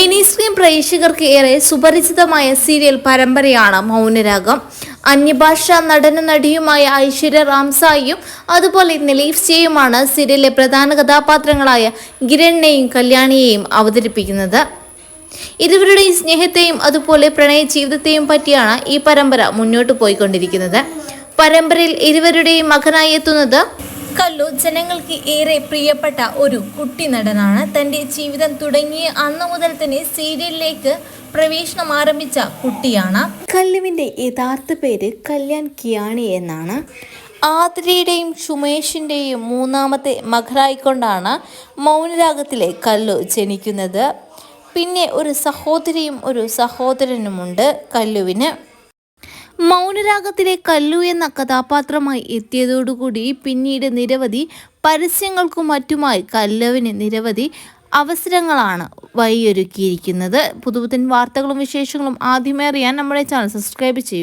Mini screen പ്രേക്ഷകർക്ക് ഏറെ സുപരിചിതമായ സീരിയൽ പരമ്പരയാണ് മൗനരാഗം. അന്യഭാഷാ നടന നടിയുമായ ഐശ്വര്യ റാംസായിയും അതുപോലെ നിലീഫ് ചെയ്യുമാണ് സീരിയലിലെ പ്രധാന കഥാപാത്രങ്ങളായ ഗിരണിനെയും കല്യാണിയെയും അവതരിപ്പിക്കുന്നത്. ഇരുവരുടെയും സ്നേഹത്തെയും അതുപോലെ പ്രണയ ജീവിതത്തെയും പറ്റിയാണ് ഈ പരമ്പര മുന്നോട്ട് പോയിക്കൊണ്ടിരിക്കുന്നത്. പരമ്പരയിൽ ഇരുവരുടെയും മകനായി എത്തുന്നത് കല്ലു ജനങ്ങൾക്ക് ഏറെ പ്രിയപ്പെട്ട ഒരു കുട്ടി നടനാണ്. തന്റെ ജീവിതം തുടങ്ങിയ അന്നു മുതൽ തന്നെ സീരിയലിലേക്ക് പ്രവേശനം ആരംഭിച്ച കുട്ടിയാണ്. കല്ലുവിന്റെ യഥാർത്ഥ പേര് കല്യാൺ കിയാണി എന്നാണ്. ആതിരയുടെയും ഷുമേഷിന്റെയും മൂന്നാമത്തെ മകളായിക്കൊണ്ടാണ് മൗനരാഗത്തിലെ കല്ലു ജനിക്കുന്നത്. പിന്നെ ഒരു സഹോദരിയും ഒരു സഹോദരനുമുണ്ട് കല്ലുവിന്. മൗനരാഗത്തിലെ കല്ലു എന്ന കഥാപാത്രമായി എത്തിയതോടുകൂടി പിന്നീട് നിരവധി പരസ്യങ്ങൾക്കും മറ്റുമായി കല്ലുവിന് നിരവധി അവസരങ്ങളാണ് വഴിയൊരുക്കിയിരിക്കുന്നത്. പുതുപുത്തൻ വാർത്തകളും വിശേഷങ്ങളും ആദ്യമേ അറിയാൻ നമ്മുടെ ചാനൽ സബ്സ്ക്രൈബ് ചെയ്യൂ.